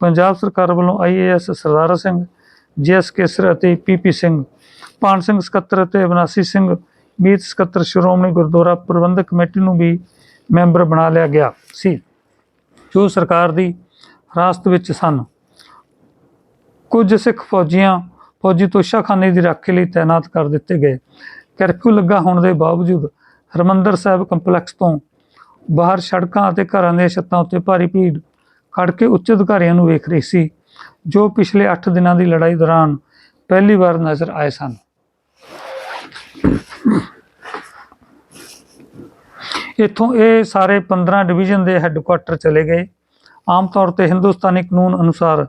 ਪੰਜਾਬ ਸਰਕਾਰ ਵੱਲੋਂ ਆਈਏਐਸ ਸਰਦਾਰਾ ਸਿੰਘ ਜੀਐਸ ਕੇਸਰ ਅਤੇ ਪੀਪੀ ਸਿੰਘ ਪਾਨ ਸਿੰਘ ਸਕੱਤਰ ਅਤੇ ਅਵਨਾਸੀ ਸਿੰਘ, ਮੀਤ ਸਕੱਤਰ ਸ਼੍ਰੋਮਣੀ ਗੁਰਦੁਆਰਾ ਪ੍ਰਬੰਧਕ ਕਮੇਟੀ ਨੂੰ ਵੀ ਮੈਂਬਰ ਬਣਾ ਲਿਆ ਗਿਆ ਸੀ। ਜੋ ਸਰਕਾਰ ਦੀ ਹਿਰਾਸਤ ਵਿੱਚ ਸਨ। ਕੁਝ ਸਿੱਖ ਫੌਜੀਆਂ ਫੌਜੀ ਤੋਸ਼ਾਖਾਨੇ ਦੀ ਰਾਖੀ ਲਈ ਤਾਇਨਾਤ ਕਰ ਦਿੱਤੇ ਗਏ। ਕਰਫਿਊ ਲੱਗਾ ਹੋਣ ਦੇ ਬਾਵਜੂਦ ਹਰਮੰਦਰ ਸਾਹਿਬ ਕੰਪਲੈਕਸ ਤੋਂ ਬਾਹਰ ਸੜਕਾਂ ਅਤੇ ਘਰਾਂ ਦੀਆਂ ਛੱਤਾਂ ਉੱਤੇ ਭਾਰੀ ਭੀੜ ਖੜ ਕੇ ਉੱਚ ਅਧਿਕਾਰੀਆਂ ਨੂੰ ਵੇਖ ਰਹੀ ਸੀ, ਜੋ ਪਿਛਲੇ 8 ਦਿਨਾਂ ਦੀ ਲੜਾਈ ਦੌਰਾਨ ਪਹਿਲੀ ਵਾਰ ਨਜ਼ਰ ਆਏ ਸਨ। ਇੱਥੋਂ ਇਹ ਸਾਰੇ 15 ਡਿਵੀਜ਼ਨ ਦੇ ਹੈੱਡਕੁਆਟਰ ਚਲੇ ਗਏ। ਆਮ ਤੌਰ ਤੇ ਹਿੰਦੁਸਤਾਨੀ ਕਾਨੂੰਨ ਅਨੁਸਾਰ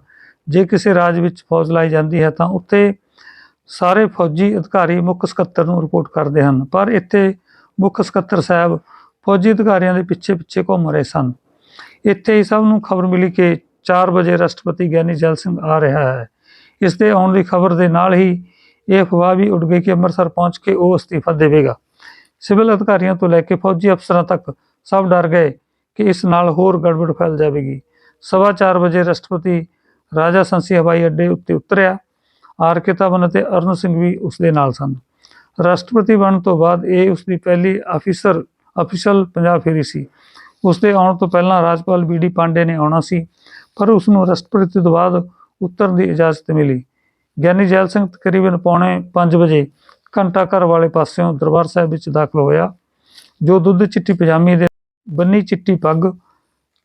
ਜੇ ਕਿਸੇ ਰਾਜ ਵਿੱਚ ਫੌਜ ਲਾਈ ਜਾਂਦੀ ਹੈ ਤਾਂ ਉੱਥੇ ਸਾਰੇ ਫੌਜੀ ਅਧਿਕਾਰੀ ਮੁੱਖ ਸਕੱਤਰ ਨੂੰ ਰਿਪੋਰਟ ਕਰਦੇ ਹਨ। ਪਰ ਇੱਥੇ ਮੁੱਖ ਸਕੱਤਰ ਸਾਹਿਬ ਫੌਜੀ ਅਧਿਕਾਰੀਆਂ ਦੇ ਪਿੱਛੇ ਪਿੱਛੇ ਘੁੰਮ ਰਹੇ ਸਨ। ਇੱਥੇ ਹੀ ਸਭ ਨੂੰ ਖਬਰ ਮਿਲੀ ਕਿ 4 ਵਜੇ ਰਾਸ਼ਟਰਪਤੀ ਗਿਆਨੀ ਜੈਲ ਸਿੰਘ ਆ ਰਿਹਾ ਹੈ। ਇਸ ਦੇ ਆਉਣ ਦੀ ਖਬਰ ਦੇ ਨਾਲ ਹੀ ਇਹ ਅਫਵਾਹ ਵੀ ਉੱਡ ਗਈ ਕਿ ਅੰਮ੍ਰਿਤਸਰ ਪਹੁੰਚ ਕੇ ਉਹ ਅਸਤੀਫਾ ਦੇਵੇਗਾ। ਸਿਵਲ ਅਧਿਕਾਰੀਆਂ ਤੋਂ ਲੈ ਕੇ ਫੌਜੀ ਅਫਸਰਾਂ ਤੱਕ ਸਭ ਡਰ ਗਏ ਕਿ ਇਸ ਨਾਲ ਹੋਰ ਗੜਬੜ ਫੈਲ ਜਾਵੇਗੀ। ਸਵਾ ਚਾਰ ਵਜੇ ਰਾਸ਼ਟਰਪਤੀ ਰਾਜਾ ਸੰਸੀ ਹਵਾਈ ਅੱਡੇ ਉੱਤੇ ਉਤਰਿਆ। ਆਰ ਕੇ ਧਵਨ ਅਤੇ ਅਰੁਣ ਸਿੰਘ ਵੀ ਉਸ ਦੇ ਨਾਲ ਸਨ। ਰਾਸ਼ਟਰਪਤੀ ਬਣਨ ਤੋਂ ਬਾਅਦ ਇਹ ਉਸ ਦੀ ਪਹਿਲੀ ਆਫੀਸਰ, ਅਫੀਸ਼ਲ ਪੰਜਾਬ ਫੇਰੀ ਸੀ। ਉਸ ਦੇ ਆਉਣ ਤੋਂ ਪਹਿਲਾਂ ਰਾਜਪਾਲ ਬੀਡੀ ਪਾਂਡੇ ਨੇ ਆਉਣਾ ਸੀ, ਪਰ ਉਸ ਨੂੰ ਰਾਸ਼ਟਰਪਤੀ ਤੋਂ ਬਾਅਦ ਉਤਰਨ ਦੀ ਇਜਾਜ਼ਤ ਮਿਲੀ। ਗਿਆਨੀ ਜੈਲ ਸਿੰਘ ਤਕਰੀਬਨ ਪੌਣੇ 5 ਵਜੇ ਘੰਟਾ ਘਰ ਵਾਲੇ ਪਾਸਿਓਂ ਦਰਬਾਰ ਸਾਹਿਬ ਵਿੱਚ ਦਾਖਲ ਹੋਇਆ, ਜੋ ਦੁੱਧ ਚਿੱਟੀ ਪਜਾਮੀ ਦੇ, ਬੰਨੀ ਚਿੱਟੀ ਪੱਗ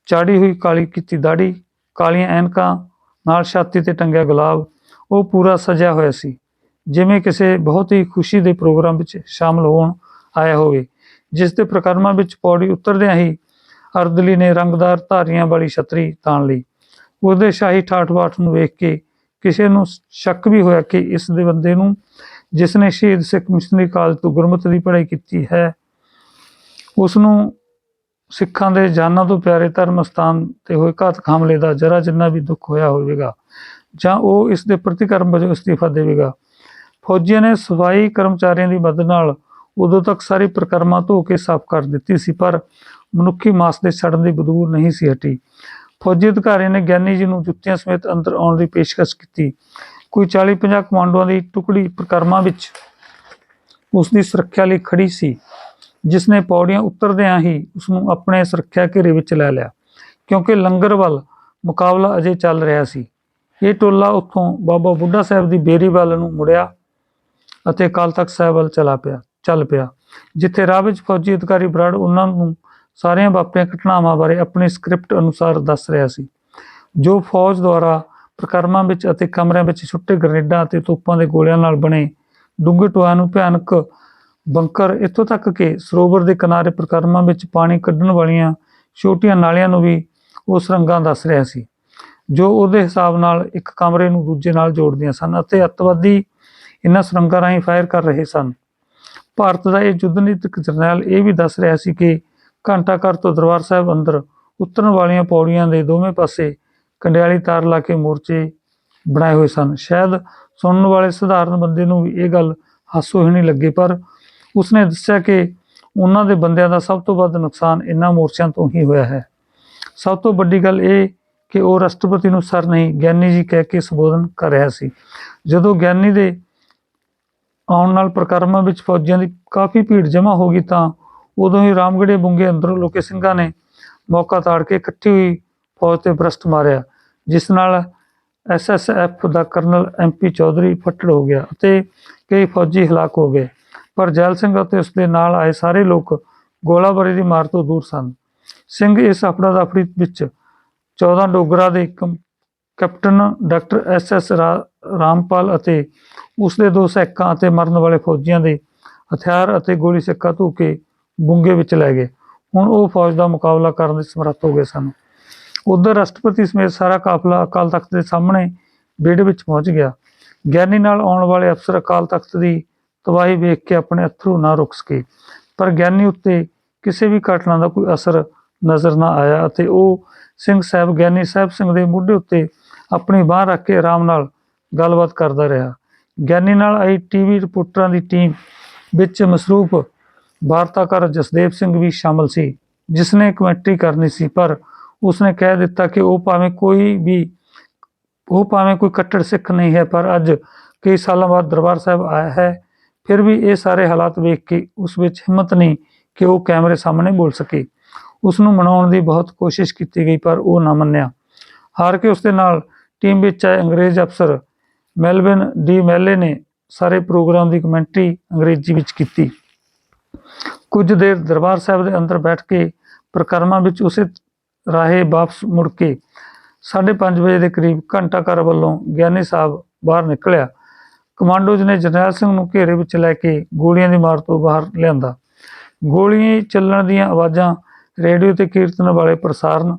ਚਾੜੀ ਹੋਈ ਕਾਲੀ ਕੀਤੀ ਦਾੜੀ ਕਾਲੀਆਂ ਐਨਕਾਂ ਨਾਲ ਛਾਤੀ ਤੇ ਟੰਗਿਆ ਗੁਲਾਬ, ਉਹ ਪੂਰਾ ਸਜਿਆ ਹੋਇਆ ਸੀ। ਜਿਵੇਂ ਕਿਸੇ ਬਹੁਤ ਹੀ ਖੁਸ਼ੀ ਦੇ ਪ੍ਰੋਗਰਾਮ ਵਿੱਚ ਸ਼ਾਮਲ ਹੋਣ ਆਇਆ ਹੋਵੇ, ਜਿਸ ਦੇ ਪ੍ਰਕਰਮਾਂ ਵਿੱਚ ਪੌੜੀ ਉਤਰਦਿਆਂ ਹੀ ਅਰਦਲੀ ਨੇ ਰੰਗਦਾਰ ਧਾਰੀਆਂ ਵਾਲੀ ਛਤਰੀ ਤਾਣ ਲਈ। ਉਹਦੇ ਸ਼ਾਹੀ ਠਾਠ-ਬਾਠ ਨੂੰ ਵੇਖ ਕੇ ਕਿਸੇ ਨੂੰ ਸ਼ੱਕ ਵੀ ਹੋਇਆ ਕਿ ਇਸ ਦੇ ਬੰਦੇ ਨੂੰ, ਜਿਸ ਨੇ ਸ਼ਹੀਦ ਸਿੱਖ ਮਿਸ਼ਨਰੀ ਕਾਲਜ ਤੋਂ ਗੁਰਮਤਿ ਦੀ ਪੜ੍ਹਾਈ ਕੀਤੀ ਹੈ, ਉਸ ਨੂੰ ਸਿੱਖਾਂ ਦੇ ਜਾਨਾਂ ਤੋਂ ਪਿਆਰੇ ਧਰਮ ਸਥਾਨ ਤੇ ਹੋਏ ਘਾਤਕ ਹਮਲੇ ਦਾ ਜਰਾ ਜਿੰਨਾ ਵੀ ਦੁੱਖ ਹੋਇਆ ਹੋਵੇਗਾ, ਜਾਂ ਉਹ ਇਸ ਦੇ ਪ੍ਰਤੀਕਰਮ ਵਜੋਂ ਅਸਤੀਫਾ ਦੇਵੇਗਾ। ਫੌਜੀਆਂ ਨੇ ਸਫ਼ਾਈ ਕਰਮਚਾਰੀਆਂ ਦੀ ਮਦਦ ਨਾਲ ਉਦੋਂ ਤੱਕ ਸਾਰੀ ਪ੍ਰਕਰਮਾ ਧੋ ਕੇ ਸਾਫ਼ ਕਰ ਦਿੱਤੀ ਸੀ, ਪਰ ਮਨੁੱਖੀ ਮਾਸ ਦੇ ਸੜਨ ਦੀ ਬਦਬੂ ਨਹੀਂ ਸੀ ਹਟੀ। ਫੌਜੀ ਅਧਿਕਾਰੀ ਨੇ ਗਿਆਨੀ ਜੀ ਨੂੰ ਜੁੱਤੀਆਂ ਸਮੇਤ ਅੰਦਰ ਆਉਣ ਦੀ ਪੇਸ਼ਕਸ਼ ਕੀਤੀ। ਕੋਈ 40-50 ਕਮਾਂਡੋਆਂ ਦੀ ਟੁਕੜੀ ਪ੍ਰਕਰਮਾ ਵਿੱਚ ਉਸ ਦੀ ਸੁਰੱਖਿਆ ਲਈ ਖੜੀ ਸੀ। ਜਿਸ ਨੇ ਪੌੜੀਆਂ ਉਤਰਦਿਆਂ ਹੀ ਉਸ ਨੂੰ ਆਪਣੇ ਸੁਰੱਖਿਆ ਘੇਰੇ ਵਿੱਚ ਲੈ ਲਿਆ, ਕਿਉਂਕਿ ਲੰਗਰ ਵੱਲ ਮੁਕਾਬਲਾ ਅਜੇ ਚੱਲ ਰਿਹਾ ਸੀ। ਇਹ ਟੋਲਾ ਉੱਥੋਂ ਬਾਬਾ ਬੁੱਢਾ ਸਾਹਿਬ ਦੀ ਬੇਰੀ ਵੱਲ ਨੂੰ ਮੁੜਿਆ ਅਤੇ ਅਕਾਲ ਤਖਤ ਸਾਹਿਬ ਵੱਲ ਚਲਾ ਪਿਆ, ਚੱਲ ਪਿਆ, ਜਿੱਥੇ ਰਾਹ ਵਿੱਚ ਫੌਜੀ ਅਧਿਕਾਰੀ ਬਰਾੜ ਉਹਨਾਂ ਨੂੰ ਸਾਰੀਆਂ ਵਾਪਰੀਆਂ ਘਟਨਾਵਾਂ ਬਾਰੇ ਆਪਣੀ ਸਕ੍ਰਿਪਟ ਅਨੁਸਾਰ ਦੱਸ ਰਿਹਾ ਸੀ। ਜੋ ਫੌਜ ਦੁਆਰਾ ਪ੍ਰਕਰਮਾਂ ਵਿੱਚ ਅਤੇ ਕਮਰਿਆਂ ਵਿੱਚ ਛੁੱਟੇ ਗ੍ਰਨੇਡਾਂ ਅਤੇ ਤੋਪਾਂ ਦੇ ਗੋਲਿਆਂ ਨਾਲ ਬਣੇ ਡੂੰਘੇ ਟੋਆਂ ਨੂੰ ਭਿਆਨਕ ਬੰਕਰ ਇੱਥੋਂ ਤੱਕ ਕਿ ਸਰੋਵਰ ਦੇ ਕਿਨਾਰੇ ਪ੍ਰਕਰਮਾਂ ਵਿੱਚ ਪਾਣੀ ਕੱਢਣ ਵਾਲੀਆਂ ਛੋਟੀਆਂ ਨਾਲੀਆਂ ਨੂੰ ਵੀ ਉਹ ਸੁਰੰਗਾਂ ਦੱਸ ਰਿਹਾ ਸੀ, ਜੋ ਉਹਦੇ ਹਿਸਾਬ ਨਾਲ ਇੱਕ ਕਮਰੇ ਨੂੰ ਦੂਜੇ ਨਾਲ ਜੋੜਦੀਆਂ ਸਨ ਅਤੇ ਅੱਤਵਾਦੀ ਇਹਨਾਂ ਸੁਰੰਗਾਂ ਰਾਹੀਂ ਫਾਇਰ ਕਰ ਰਹੇ ਸਨ। ਭਾਰਤ ਦਾ ਇਹ ਯੁੱਧ ਨੀਤਿਕ ਜਰਨੈਲ ਇਹ ਵੀ ਦੱਸ ਰਿਹਾ ਸੀ ਕਿ ਘੰਟਾ ਘਰ ਤੋਂ ਦਰਬਾਰ ਸਾਹਿਬ ਅੰਦਰ ਉਤਰਨ ਵਾਲੀਆਂ ਪੌੜੀਆਂ ਦੇ ਦੋਵੇਂ ਪਾਸੇ ਕੰਡਿਆਲੀ ਤਾਰ ਲਾ ਕੇ ਮੋਰਚੇ ਬਣਾਏ ਹੋਏ ਸਨ। ਸ਼ਾਇਦ ਸੁਣਨ ਵਾਲੇ ਸਧਾਰਨ ਬੰਦੇ ਨੂੰ ਵੀ ਇਹ ਗੱਲ ਹਾਸੋਹੀਣੀ ਲੱਗੇ, ਪਰ ਉਸਨੇ ਦੱਸਿਆ ਕਿ ਉਹਨਾਂ ਦੇ ਬੰਦਿਆਂ ਦਾ ਸਭ ਤੋਂ ਵੱਧ ਨੁਕਸਾਨ ਇਹਨਾਂ ਮੋਰਚਿਆਂ ਤੋਂ ਹੀ ਹੋਇਆ ਹੈ। ਸਭ ਤੋਂ ਵੱਡੀ ਗੱਲ ਇਹ ਕਿ ਉਹ ਰਾਸ਼ਟਰਪਤੀ ਨੂੰ ਸਰ ਨਹੀਂ, ਗਿਆਨੀ ਜੀ ਕਹਿ ਕੇ ਸੰਬੋਧਨ ਕਰ ਰਿਹਾ ਸੀ। ਜਦੋਂ ਗਿਆਨੀ ਦੇ ਆਉਣ ਨਾਲ ਪ੍ਰਕਰਮਾਂ ਵਿੱਚ ਫੌਜੀਆਂ ਦੀ ਕਾਫੀ ਭੀੜ ਜਮ੍ਹਾਂ ਹੋ ਗਈ ਤਾਂ ਉਦੋਂ ਹੀ ਰਾਮਗੜ੍ਹੇ ਬੁੰਗੇ ਅੰਦਰੋਂ ਲੋਕੇ ਸਿੰਘਾਂ ਨੇ ਮੌਕਾ ਤਾੜ ਕੇ ਇਕੱਠੀ ਹੋਈ ਫੌਜ ਤੇ ਬ੍ਰਸ਼ਟ ਮਾਰਿਆ, ਜਿਸ ਨਾਲ ਐਸਐਸਐਫ ਦਾ ਕਰਨਲ ਐਮਪੀ ਚੌਧਰੀ ਫੱਟੜ ਹੋ ਗਿਆ ਅਤੇ ਕਈ ਫੌਜੀ ਹਲਾਕ ਹੋ ਗਏ। ਪਰ ਜੈਲ ਸਿੰਘ ਅਤੇ ਉਸ ਦੇ ਨਾਲ ਆਏ ਸਾਰੇ ਲੋਕ ਗੋਲਾਬਾਰੀ ਦੀ ਮਾਰ ਤੋਂ ਦੂਰ ਸਨ। ਸਿੰਘ ਇਸ ਆਪਣਾ ਦਾਫੜੀ ਵਿੱਚ 14 ਡੋਗਰਾ ਦੇ captain doctor S S Rampal ਅਤੇ ਉਸ ਦੇ ਦੋ ਸੈਕਾਂ ਅਤੇ ਮਰਨ ਵਾਲੇ ਫੌਜੀਆਂ ਦੇ ਹਥਿਆਰ ਅਤੇ ਗੋਲੀ ਸਿੱਕਾ ਧੂ ਕੇ ਬੁੰਗੇ ਵਿੱਚ ਲੈ ਗਏ। ਹੁਣ ਉਹ ਫੌਜ ਦਾ ਮੁਕਾਬਲਾ ਕਰਨ ਦੇ ਸਮਰੱਥ ਹੋ ਗਏ ਸਨ। ਉਧਰ ਰਾਸ਼ਟਰਪਤੀ ਸਮੇਤ ਸਾਰਾ ਕਾਫਲਾ ਅਕਾਲ ਤਖਤ ਦੇ ਸਾਹਮਣੇ ਵਿਹੜੇ ਵਿੱਚ ਪਹੁੰਚ ਗਿਆ। ਗਿਆਨੀ ਨਾਲ ਆਉਣ ਵਾਲੇ ਅਫਸਰ ਅਕਾਲ ਤਖਤ ਦੀ ਤਬਾਹੀ ਵੇਖ ਕੇ ਆਪਣੇ ਅਥਰੂ ਨਾ ਰੁਕ ਸਕੇ। ਪਰ ਗਿਆਨੀ ਉੱਤੇ ਕਿਸੇ ਵੀ ਘਟਨਾ ਦਾ ਕੋਈ ਅਸਰ ਨਜ਼ਰ ਨਾ ਆਇਆ ਅਤੇ ਉਹ ਸਿੰਘ ਸਾਹਿਬ, ਗਿਆਨੀ ਸਾਹਿਬ ਸਿੰਘ ਦੇ ਮੋਢੇ ਉੱਤੇ ਆਪਣੀ ਬਾਹ ਰੱਖ ਕੇ ਆਰਾਮ ਨਾਲ ਗੱਲਬਾਤ ਕਰਦਾ ਰਿਹਾ। ਗਿਆਨੀ ਨਾਲ ਆਈ ਟੀਵੀ ਰਿਪੋਰਟਰਾਂ ਦੀ ਟੀਮ ਵਿੱਚ ਮਸਰੂਫ ਵਾਰਤਾਕਾਰ ਜਸਦੇਵ ਸਿੰਘ ਵੀ ਸ਼ਾਮਲ ਸੀ ਜਿਸ ਨੇ ਕਮੈਂਟਰੀ ਕਰਨੀ ਸੀ, ਪਰ ਉਸਨੇ ਕਹਿ ਦਿੱਤਾ ਕਿ ਉਹ ਭਾਵੇਂ ਕੋਈ ਵੀ, ਉਹ ਭਾਵੇਂ ਕੋਈ ਕੱਟੜ ਸਿੱਖ ਨਹੀਂ ਹੈ, ਪਰ ਅੱਜ ਕਈ ਸਾਲਾਂ ਬਾਅਦ ਦਰਬਾਰ ਸਾਹਿਬ ਆਇਆ ਹੈ ਫਿਰ ਵੀ ਇਹ ਸਾਰੇ ਹਾਲਾਤ ਵੇਖ ਕੇ ਉਸ ਵਿੱਚ ਹਿੰਮਤ ਨਹੀਂ ਕਿ ਉਹ ਕੈਮਰੇ ਸਾਹਮਣੇ ਬੋਲ ਸਕੇ। ਉਸ ਨੂੰ ਮਨਾਉਣ ਦੀ ਬਹੁਤ ਕੋਸ਼ਿਸ਼ ਕੀਤੀ ਗਈ, ਪਰ ਉਹ ਨਾ ਮੰਨਿਆ। ਹਾਰ ਕੇ ਉਸ ਦੇ ਨਾਲ ਟੀਮ ਵਿੱਚ ਆਏ ਅੰਗਰੇਜ਼ ਅਫਸਰ ਮੈਲਵਿਨ ਡੀ ਮੈਲੇ ਨੇ ਸਾਰੇ ਪ੍ਰੋਗਰਾਮ ਦੀ ਕਮੈਂਟਰੀ ਅੰਗਰੇਜ਼ੀ ਵਿੱਚ ਕੀਤੀ। ਕੁਝ ਦੇਰ ਦਰਬਾਰ ਸਾਹਿਬ ਦੇ ਅੰਦਰ ਬੈਠ ਕੇ ਪ੍ਰਕਰਮਾਂ ਵਿੱਚ ਉਸੇ ਰਾਹੇ ਵਾਪਸ ਮੁੜ ਕੇ 5:30 ਵਜੇ ਦੇ ਕਰੀਬ ਘੰਟਾ ਘਰ ਵੱਲੋਂ ਗਿਆਨੀ ਸਾਹਿਬ ਬਾਹਰ ਨਿਕਲਿਆ। ਕਮਾਂਡੋਜ਼ ਨੇ ਜਰਨੈਲ ਸਿੰਘ ਨੂੰ ਘੇਰੇ ਵਿੱਚ ਲੈ ਕੇ ਗੋਲੀਆਂ ਦੀ ਮਾਰ ਤੋਂ ਬਾਹਰ ਲਿਆਂਦਾ। ਗੋਲੀਆਂ ਚੱਲਣ ਦੀਆਂ ਆਵਾਜ਼ਾਂ ਰੇਡੀਓ ਤੇ ਕੀਰਤਨ ਵਾਲੇ ਪ੍ਰਸਾਰਣ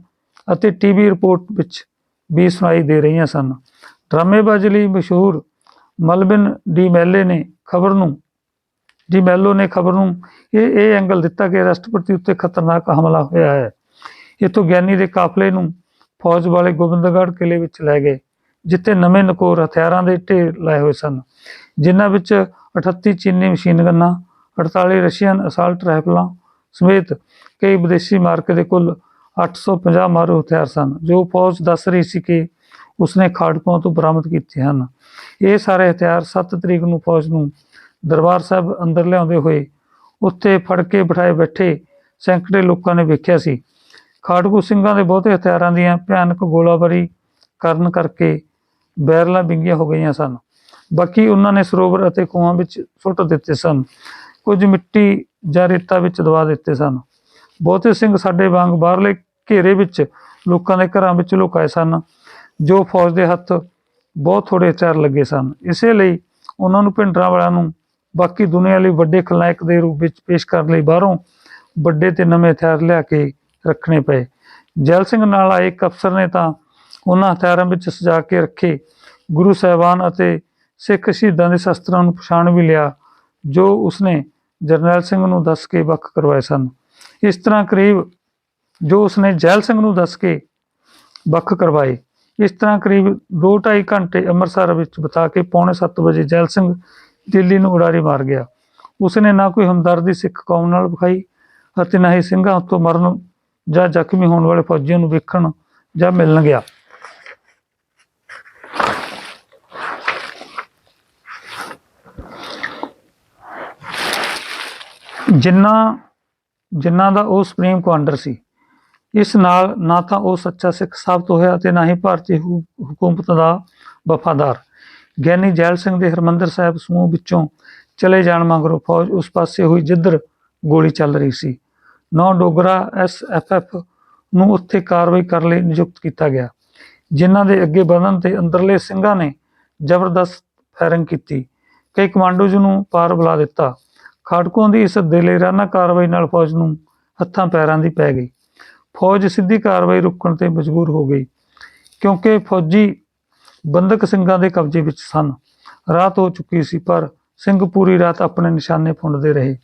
ਅਤੇ ਟੀਵੀ ਰਿਪੋਰਟ ਵਿੱਚ ਵੀ ਸੁਣਾਈ ਦੇ ਰਹੀਆਂ ਸਨ। ਡਰਾਮੇਬਾਜ਼ੀ ਲਈ ਮਸ਼ਹੂਰ ਮਲਬਿਨ ਡੀ ਮੈਲੇ ਨੇ ਖਬਰ ਨੂੰ ਡੀ ਮੈਲੋ ਨੇ ਖਬਰ ਨੂੰ ਇਹ ਇਹ ਐਂਗਲ ਦਿੱਤਾ ਕਿ ਰਾਸ਼ਟਰਪਤੀ ਉੱਤੇ ਖਤਰਨਾਕ ਹਮਲਾ ਹੋਇਆ ਹੈ। ਇੱਥੋਂ ਗਿਆਨੀ ਦੇ ਕਾਫਲੇ ਨੂੰ ਫੌਜ ਵਾਲੇ ਗੋਬਿੰਦਗੜ੍ਹ ਕਿਲੇ ਵਿੱਚ ਲੈ ਗਏ। ਜਿੱਥੇ ਨਵੇਂ ਨਕੋਰ ਹਥਿਆਰਾਂ ਦੇ ਢੇਰ ਲਾਏ ਹੋਏ ਸਨ, ਜਿਨ੍ਹਾਂ ਵਿੱਚ 38 ਚੀਨੀ ਮਸ਼ੀਨ ਗੰਨਾਂ 48 ਰਸ਼ੀਅਨ ਅਸਾਲਟ ਰਾਈਫਲਾਂ ਸਮੇਤ ਕਈ ਵਿਦੇਸ਼ੀ ਮਾਰਕੇ ਦੇ ਕੁੱਲ 850 ਮਾਰੂ ਹਥਿਆਰ ਸਨ, ਜੋ ਫੌਜ ਦੱਸ ਰਹੀ ਸੀ ਕਿ ਉਸਨੇ ਖਾੜਕੂਆਂ ਤੋਂ ਬਰਾਮਦ ਕੀਤੇ ਹਨ। ਇਹ ਸਾਰੇ ਹਥਿਆਰ 7 ਤਰੀਕ ਨੂੰ ਫੌਜ ਨੂੰ ਦਰਬਾਰ ਸਾਹਿਬ ਅੰਦਰ ਲਿਆਉਂਦੇ ਹੋਏ ਉੱਥੇ ਫੜ ਕੇ ਬਿਠਾਏ ਬੈਠੇ ਸੈਂਕੜੇ ਲੋਕਾਂ ਨੇ ਵੇਖਿਆ ਸੀ। ਖਾੜਕੂ ਸਿੰਘਾਂ ਦੇ ਬਹੁਤੇ ਹਥਿਆਰਾਂ ਦੀਆਂ ਭਿਆਨਕ ਗੋਲਾਬਾਰੀ ਕਰਨ ਕਰਕੇ ਬੈਰਲਾਂ ਵਿੰਗੀਆਂ ਹੋ ਗਈਆਂ ਸਨ। ਬਾਕੀ ਉਹਨਾਂ ਨੇ ਸਰੋਵਰ ਅਤੇ ਖੂਹਾਂ ਵਿੱਚ ਸੁੱਟ ਦਿੱਤੇ ਸਨ। ਕੁਝ ਮਿੱਟੀ ਜਾਂ ਰੇਤਾ ਵਿੱਚ ਦਬਾ ਦਿੱਤੇ ਸਨ। ਬਹੁਤੇ ਸਿੰਘ ਸਾਡੇ ਵਾਂਗ ਬਾਹਰਲੇ ਘੇਰੇ ਵਿੱਚ ਲੋਕਾਂ ਦੇ ਘਰਾਂ ਵਿੱਚ ਲੁਕਾਏ ਸਨ, ਜੋ ਫੌਜ ਦੇ ਹੱਥ ਬਹੁਤ ਥੋੜੇ ਹਥਿਆਰ ਲੱਗੇ ਸਨ। ਇਸੇ ਲਈ ਉਹਨਾਂ ਨੂੰ ਭਿੰਡਰਾਂ ਵਾਲਿਆਂ ਨੂੰ ਬਾਕੀ ਦੁਨੀਆ ਲਈ ਵੱਡੇ ਖਲਨਾਇਕ ਦੇ ਰੂਪ ਵਿੱਚ ਪੇਸ਼ ਕਰਨ ਲਈ ਬਾਹਰੋਂ ਵੱਡੇ ਤੇ ਨਵੇਂ ਹਥਿਆਰ ਲਿਆ ਕੇ ਰੱਖਣੇ ਪਏ। ਜੈਲ ਸਿੰਘ ਨਾਲ ਆਏ ਇੱਕ ਅਫਸਰ ਨੇ ਤਾਂ ਉਹਨਾਂ ਹਥਿਆਰਾਂ ਵਿੱਚ ਸਜਾ ਕੇ ਰੱਖੇ। ਗੁਰੂ ਸਾਹਿਬਾਨ ਅਤੇ ਸਿੱਖ ਸ਼ਹੀਦਾਂ ਦੇ ਸ਼ਸਤਰਾਂ ਨੂੰ ਪਛਾਣ ਵੀ ਲਿਆ, ਜੋ ਉਸਨੇ ਜਰਨੈਲ ਸਿੰਘ ਨੂੰ ਦੱਸ ਕੇ ਵੱਖ ਕਰਵਾਏ ਸਨ। ਇਸ ਤਰ੍ਹਾਂ ਕਰੀਬ ਜੋ ਉਸਨੇ ਜੈਲ ਸਿੰਘ ਨੂੰ ਦੱਸ ਕੇ ਵੱਖ ਕਰਵਾਏ। ਇਸ ਤਰ੍ਹਾਂ ਕਰੀਬ 2.5 ਘੰਟੇ ਅੰਮ੍ਰਿਤਸਰ ਵਿੱਚ ਬਿਤਾ ਕੇ ਪੌਣੇ 7 ਵਜੇ ਜੈਲ ਸਿੰਘ ਦਿੱਲੀ ਨੂੰ ਉਡਾਰੀ ਮਾਰ ਗਿਆ। ਉਸਨੇ ਨਾ ਕੋਈ ਹਮਦਰਦੀ ਸਿੱਖ ਕੌਮ ਨਾਲ ਵਿਖਾਈ ਅਤੇ ਨਾ ਹੀ ਸਿੰਘਾਂ ਉੱਤੋਂ ਮਰਨ ਜਾਂ ਜ਼ਖਮੀ ਹੋਣ ਵਾਲੇ ਫੌਜੀਆਂ ਨੂੰ ਵੇਖਣ ਜਾਂ ਮਿਲਣ ਗਿਆ। ਜਿਨ੍ਹਾਂ ਜਿਨ੍ਹਾਂ ਦਾ ਉਹ ਸੁਪਰੀਮ ਕਮਾਂਡਰ ਸੀ, ਇਸ ਨਾਲ ਨਾ ਤਾਂ ਉਹ ਸੱਚਾ ਸਿੱਖ ਸਾਬਤ ਹੋਇਆ ਤੇ ਨਾ ਹੀ ਭਾਰਤੀ ਹਕੂਮਤ ਦਾ ਵਫਾਦਾਰ। ਗਿਆਨੀ ਜੈਲ ਸਿੰਘ ਦੇ ਹਰਮੰਦਰ ਸਾਹਿਬ ਸਮੂਹ ਵਿੱਚੋਂ ਚਲੇ ਜਾਣ ਮਗਰੋਂ ਫੌਜ ਉਸ ਪਾਸੇ ਹੋਈ ਜਿੱਧਰ ਗੋਲੀ ਚੱਲ ਰਹੀ ਸੀ। ਨੌ ਡੋਗਰਾ ਐਸਐਫਐਫ ਨੂੰ ਉੱਥੇ ਕਾਰਵਾਈ ਕਰਨ ਲਈ ਨਿਯੁਕਤ ਕੀਤਾ ਗਿਆ, ਜਿਨ੍ਹਾਂ ਦੇ ਅੱਗੇ ਵਧਣ ਤੇ ਅੰਦਰਲੇ ਸਿੰਘਾਂ ਨੇ ਜ਼ਬਰਦਸਤ ਫਾਇਰਿੰਗ ਕੀਤੀ। ਕਈ ਕਮਾਂਡੋਜ਼ ਨੂੰ ਪਾਰ ਬੁਲਾ ਦਿੱਤਾ। ਖਾੜਕੂਆਂ ਦੀ ਇਸ ਦਿਲੇਰਾਨਾ ਕਾਰਵਾਈ ਨਾਲ ਫੌਜ ਨੂੰ ਹੱਥਾਂ ਪੈਰਾਂ ਦੀ ਪੈ ਗਈ। ਫੌਜ ਸਿੱਧੀ ਕਾਰਵਾਈ ਰੁਕਣ ਤੇ ਮਜਬੂਰ ਹੋ ਗਈ, ਕਿਉਂਕਿ ਫੌਜੀ ਬੰਦਕ ਸਿੰਘਾਂ ਦੇ ਕਬਜ਼ੇ ਵਿੱਚ ਸਨ। ਰਾਤ ਹੋ ਚੁੱਕੀ ਸੀ, ਪਰ ਸਿੰਘ ਪੂਰੀ ਰਾਤ ਆਪਣੇ ਨਿਸ਼ਾਨੇ ਪੁੰਡਦੇ ਰਹੇ।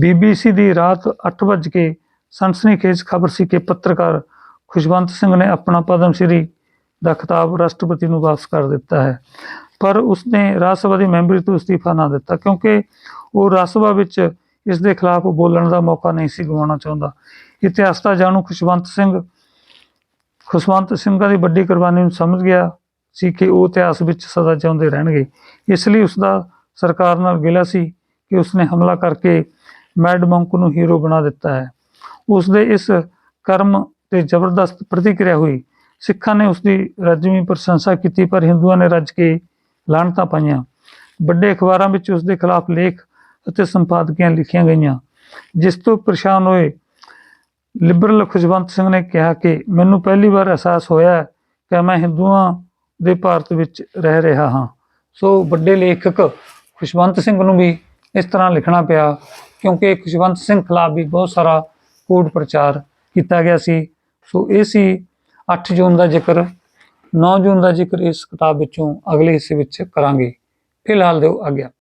ਬੀਬੀਸੀ ਦੀ ਰਾਤ 8 ਵਜੇ ਕੇ ਸਨਸਨੀਖੇਜ਼ ਖਬਰ ਸੀ ਕਿ ਪੱਤਰਕਾਰ ਖੁਸ਼ਵੰਤ ਸਿੰਘ ਨੇ ਆਪਣਾ ਪਦਮ ਸ਼੍ਰੀ ਦਾ ਖਿਤਾਬ ਰਾਸ਼ਟਰਪਤੀ ਨੂੰ ਵਾਪਸ ਕਰ ਦਿੱਤਾ ਹੈ। ਪਰ ਉਸਨੇ ਰਾਜ ਸਭਾ ਦੀ ਮੈਂਬਰੀ ਤੋਂ ਅਸਤੀਫਾ ਨਾ ਦਿੱਤਾ, ਕਿਉਂਕਿ ਉਹ ਰਾਜ ਸਭਾ ਵਿੱਚ ਇਸ ਦੇ ਖਿਲਾਫ ਬੋਲਣ ਦਾ ਮੌਕਾ ਨਹੀਂ ਸੀ ਗਵਾਉਣਾ ਚਾਹੁੰਦਾ। ਇਤਿਹਾਸ ਦਾ ਜਾਣੂ ਖੁਸ਼ਵੰਤ ਸਿੰਘ, ਖੁਸ਼ਵੰਤ ਸਿੰਘਾਂ ਦੀ ਵੱਡੀ ਕੁਰਬਾਨੀ ਨੂੰ ਸਮਝ ਗਿਆ ਸੀ ਕਿ ਉਹ ਇਤਿਹਾਸ ਵਿੱਚ ਸਦਾ ਜਿਉਂਦੇ ਰਹਿਣਗੇ। ਇਸ ਲਈ ਉਸ ਦਾ ਸਰਕਾਰ ਨਾਲ ਗਿਲਾ ਸੀ ਕਿ ਉਸਨੇ ਹਮਲਾ ਕਰਕੇ ਮੈਡ ਮੰਕ ਨੂੰ ਹੀਰੋ ਬਣਾ ਦਿੱਤਾ ਹੈ। ਉਸ ਦੇ ਇਸ ਕਰਮ ਤੇ ਜ਼ਬਰਦਸਤ ਪ੍ਰਤੀਕਿਰਿਆ ਹੋਈ। ਸਿੱਖਾਂ ਨੇ ਉਸ ਦੀ ਰੱਜਵੀਂ ਪ੍ਰਸ਼ੰਸਾ ਕੀਤੀ, ਪਰ ਹਿੰਦੂਆਂ ਨੇ ਰੱਜ ਕੇ ਲਾਹਣਤਾਂ ਪਾਈਆਂ। ਵੱਡੇ ਅਖਬਾਰਾਂ ਵਿੱਚ ਉਸ ਦੇ ਖਿਲਾਫ ਲੇਖ ਅਤੇ ਸੰਪਾਦਕੀਆਂ ਲਿਖੀਆਂ ਗਈਆਂ, ਜਿਸ ਤੋਂ ਪਰੇਸ਼ਾਨ ਹੋਏ ਲਿਬਰਲ ਖੁਸ਼ਵੰਤ ਸਿੰਘ ਨੇ ਕਿਹਾ ਕਿ ਮੈਨੂੰ ਪਹਿਲੀ ਵਾਰ ਅਹਿਸਾਸ ਹੋਇਆ ਕਿ ਮੈਂ ਹਿੰਦੂਆਂ ਦੇ ਭਾਰਤ ਵਿੱਚ ਰਹਿ ਰਿਹਾ ਹਾਂ। ਸੋ ਵੱਡੇ ਲੇਖਕ ਖੁਸ਼ਵੰਤ ਸਿੰਘ ਨੂੰ ਵੀ ਇਸ ਤਰ੍ਹਾਂ ਲਿਖਣਾ ਪਿਆ, ਕਿਉਂਕਿ ਖੁਸ਼ਵੰਤ ਸਿੰਘ ਖਿਲਾਫ ਵੀ ਬਹੁਤ ਸਾਰਾ ਕੂੜ ਪ੍ਰਚਾਰ ਕੀਤਾ ਗਿਆ ਸੀ। ਸੋ ਇਹ ਸੀ 8 ਜੂਨ ਦਾ ਜ਼ਿਕਰ। 9 ਜੂਨ ਦਾ ਜ਼ਿਕਰ ਇਸ ਕਿਤਾਬ ਵਿੱਚੋਂ ਅਗਲੇ ਹਿੱਸੇ ਵਿੱਚ ਕਰਾਂਗੇ। ਫਿਲਹਾਲ ਦਿਓ ਆਗਿਆ।